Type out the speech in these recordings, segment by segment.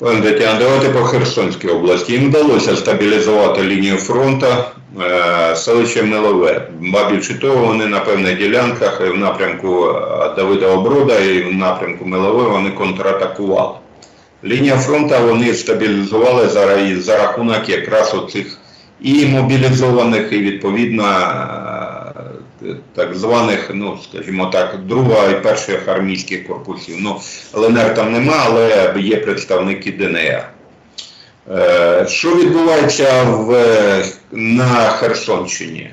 Тетяна, давайте по Херсонській області. Їм вдалося стабілізувати лінію фронту е, селище Милове. Ба більше того, вони на певних ділянках в напрямку е, Давида Оброда і в напрямку Милове вони контратакували. Лінія фронту вони стабілізували за, за рахунок якраз оцих і мобілізованих, і відповідно е, так званих, ну скажімо так, друга і перших армійських корпусів. Ну, ЛНР там нема, але є представники ДНР. Е, Що відбувається в, на Херсонщині?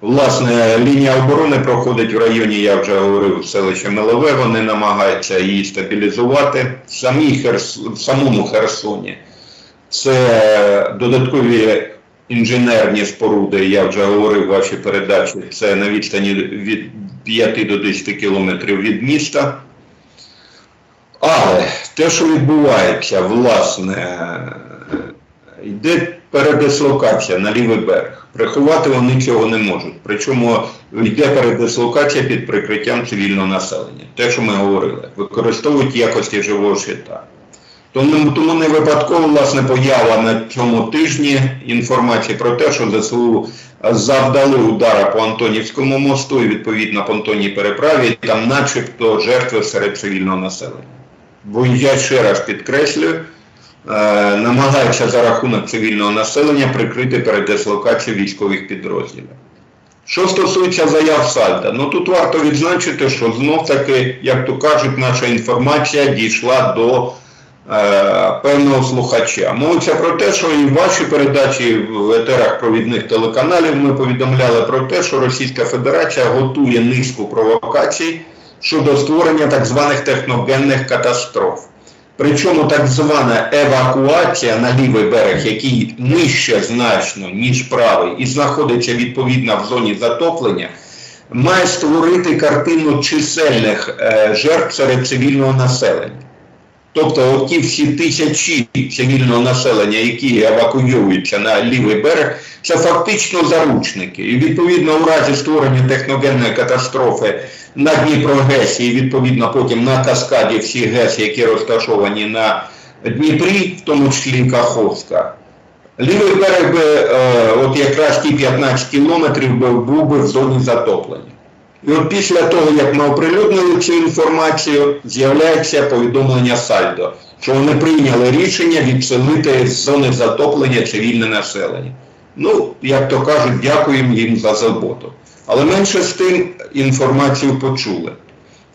Власне, лінія оборони проходить в районі, я вже говорив, селище Милове. Вони намагаються її стабілізувати. В, самій Херс... в самому Херсоні це додаткові інженерні споруди, я вже говорив в вашій передачі, це на відстані від 5 до 10 кілометрів від міста. Але те, що відбувається, власне, йде передислокація на лівий берег. Приховати вони цього не можуть. Причому йде передислокація під прикриттям цивільного населення. Те, що ми говорили, використовують якості живого щита. Тому, тому не випадково власне поява на цьому тижні інформації про те, що ЗСУ завдали удара по Антонівському мосту і відповідно по Антоній переправі, і там начебто жертви серед цивільного населення. Бо я ще раз підкреслюю, е, намагаються за рахунок цивільного населення прикрити передислокацію військових підрозділів. Що стосується заяв Сальда, ну тут варто відзначити, що знов таки, як то кажуть, наша інформація дійшла до певного слухача. Мовиться про те, що і в вашій передачі в етерах провідних телеканалів ми повідомляли про те, що Російська Федерація готує низку провокацій щодо створення так званих техногенних катастроф. Причому так звана евакуація на лівий берег, який нижче значно, ніж правий, і знаходиться відповідно в зоні затоплення, має створити картину чисельних е, жертв серед цивільного населення. Тобто, от ті всі тисячі цивільного населення, які евакуюються на лівий берег, це фактично заручники. І відповідно у разі створення техногенної катастрофи на Дніпрогесі, і відповідно потім на каскаді всі ГЕС, які розташовані на Дніпрі, в тому числі Каховська. Лівий берег би, е, от якраз ті 15 кілометрів був би в зоні затоплення. І от після того, як ми оприлюднили цю інформацію, з'являється повідомлення Сальдо, що вони прийняли рішення відселити з зони затоплення цивільне населення. Ну, як то кажуть, дякуємо їм за заботу. Але менше з тим інформацію почули.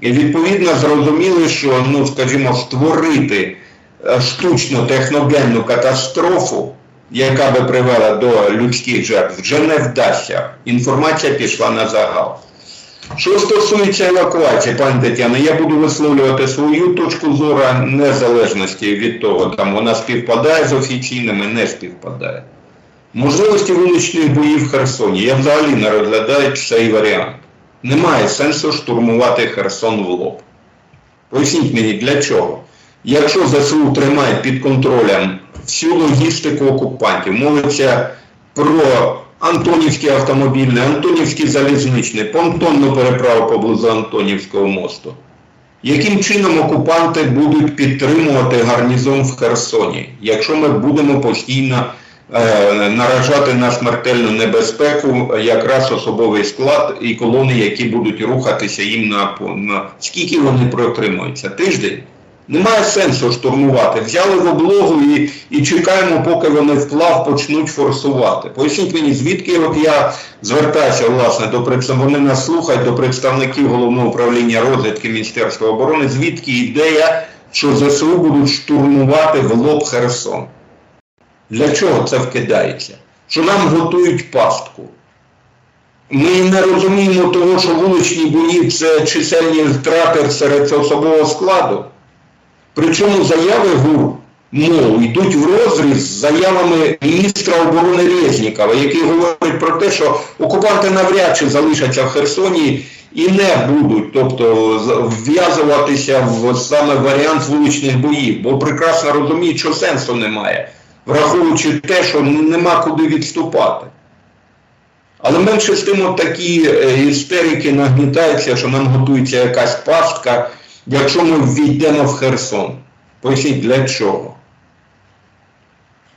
І відповідно зрозуміли, що, ну, скажімо, створити е, штучно техногенну катастрофу, яка би привела до людських жертв, вже не вдасться. Інформація пішла на загал. Що стосується евакуації, пані Тетяна, я буду висловлювати свою точку зору незалежності від того, там вона співпадає з офіційними, не співпадає. Можливості вуличних боїв в Херсоні я взагалі не розглядаю цей варіант. Немає сенсу штурмувати Херсон в лоб. Поясніть мені, для чого? Якщо ЗСУ тримає під контролем всю логістику окупантів, мовиться про Антонівський автомобільний, Антонівський залізничний, понтонну переправу поблизу Антонівського мосту. Яким чином окупанти будуть підтримувати гарнізон в Херсоні, якщо ми будемо постійно е, наражати на смертельну небезпеку якраз особовий склад і колони, які будуть рухатися їм на, на скільки вони протримуються? Тиждень? Немає сенсу штурмувати. Взяли в облогу і, і чекаємо, поки вони вплав почнуть форсувати. Поясніть мені, звідки от я звертаюся власне до представників, вони нас слухають, до представників головного управління розвідки Міністерства оборони, звідки ідея, що ЗСУ будуть штурмувати в лоб Херсон. Для чого це вкидається? Що нам готують пастку. Ми не розуміємо того, що вуличні бої це чисельні втрати серед особового складу. Причому заяви ГУР МОУ йдуть в розріз з заявами міністра оборони Резнікова, який говорить про те, що окупанти навряд чи залишаться в Херсоні і не будуть, тобто вв'язуватися в саме варіант вуличних боїв, бо прекрасно розуміють, що сенсу немає, враховуючи те, що нема куди відступати. Але менше з тим от такі е, істерики нагнітаються, що нам готується якась пастка, якщо ми ввійдемо в Херсон. Поясніть, для чого?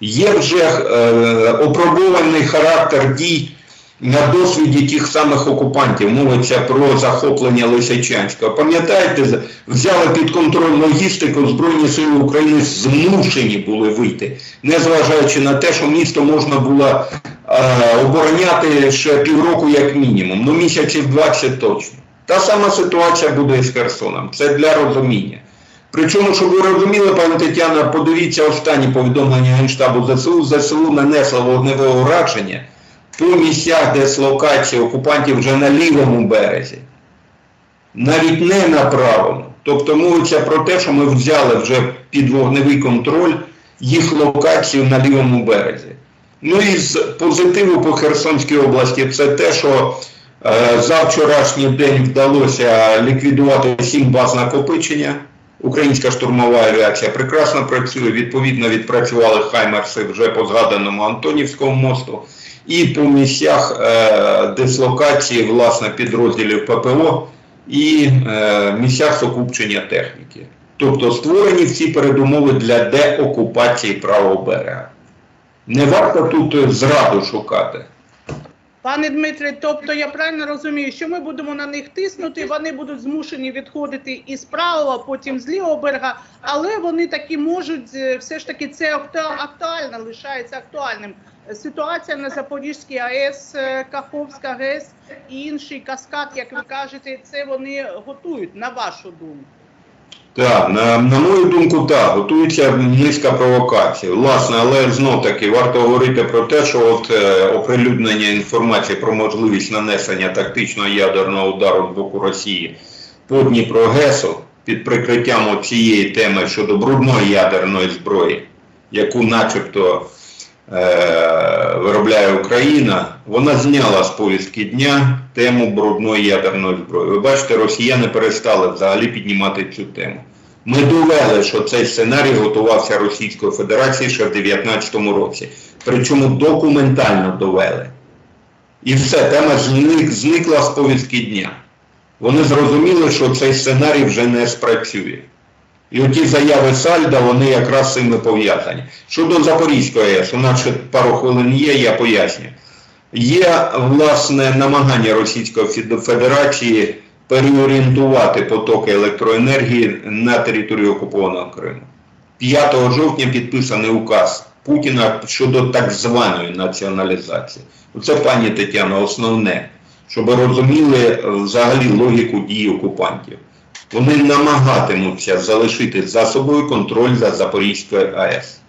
Є вже е, опробований характер дій на досвіді тих самих окупантів. Мовиться про захоплення Лисичанська. Пам'ятаєте, взяли під контроль логістику, Збройні Сили України змушені були вийти, незважаючи на те, що місто можна було е, обороняти ще півроку як мінімум, ну місяців 20 точно. Та сама ситуація буде і з Херсоном. Це для розуміння. Причому, щоб ви розуміли, пані Тетяна, подивіться останні повідомлення Генштабу ЗСУ. ЗСУ нанесло вогневе ураження по місцях дислокації окупантів вже на лівому березі. Навіть не на правому. Тобто мовиться про те, що ми взяли вже під вогневий контроль їх локацію на лівому березі. Ну і з позитиву по Херсонській області це те, що за вчорашній день вдалося ліквідувати сім баз накопичення. Українська штурмова авіація прекрасно працює. Відповідно, відпрацювали Хаймерси вже по згаданому Антонівському мосту. І по місцях е, дислокації власне підрозділів ППО і е, місцях сукупчення техніки. Тобто створені всі передумови для деокупації правого берега. Не варто тут е, зраду шукати. Пане Дмитре, тобто я правильно розумію, що ми будемо на них тиснути, вони будуть змушені відходити із правого, потім з лівого берега, але вони таки можуть, е, все ж таки це актуально, лишається актуальним. Ситуація на Запорізькій АЕС, е, Каховська ГЕС і інший каскад, як ви кажете, це вони готують, на вашу думку. Так, на, на мою думку, так, готується низка провокацій. Власне, але знов таки варто говорити про те, що от е, оприлюднення інформації про можливість нанесення тактичного ядерного удару з боку Росії по Дніпро ГЕСу під прикриттям цієї теми щодо брудної ядерної зброї, яку начебто виробляє Україна, вона зняла з повістки дня тему брудної ядерної зброї. Ви бачите, росіяни перестали взагалі піднімати цю тему. Ми довели, що цей сценарій готувався Російською Федерацією ще в 2019 році. Причому документально довели. І все, тема зник, зникла з повістки дня. Вони зрозуміли, що цей сценарій вже не спрацює. І оті заяви Сальда, вони якраз з цими пов'язані. Щодо Запорізької АЕС, у нас ще пару хвилин є, я поясню. Є, власне, намагання Російської Федерації переорієнтувати потоки електроенергії на територію окупованого Криму. 5 жовтня підписаний указ Путіна щодо так званої націоналізації. Це, пані Тетяно, основне, щоб розуміли взагалі логіку дій окупантів. Вони намагатимуться залишити за собою контроль за Запорізькою АЕС.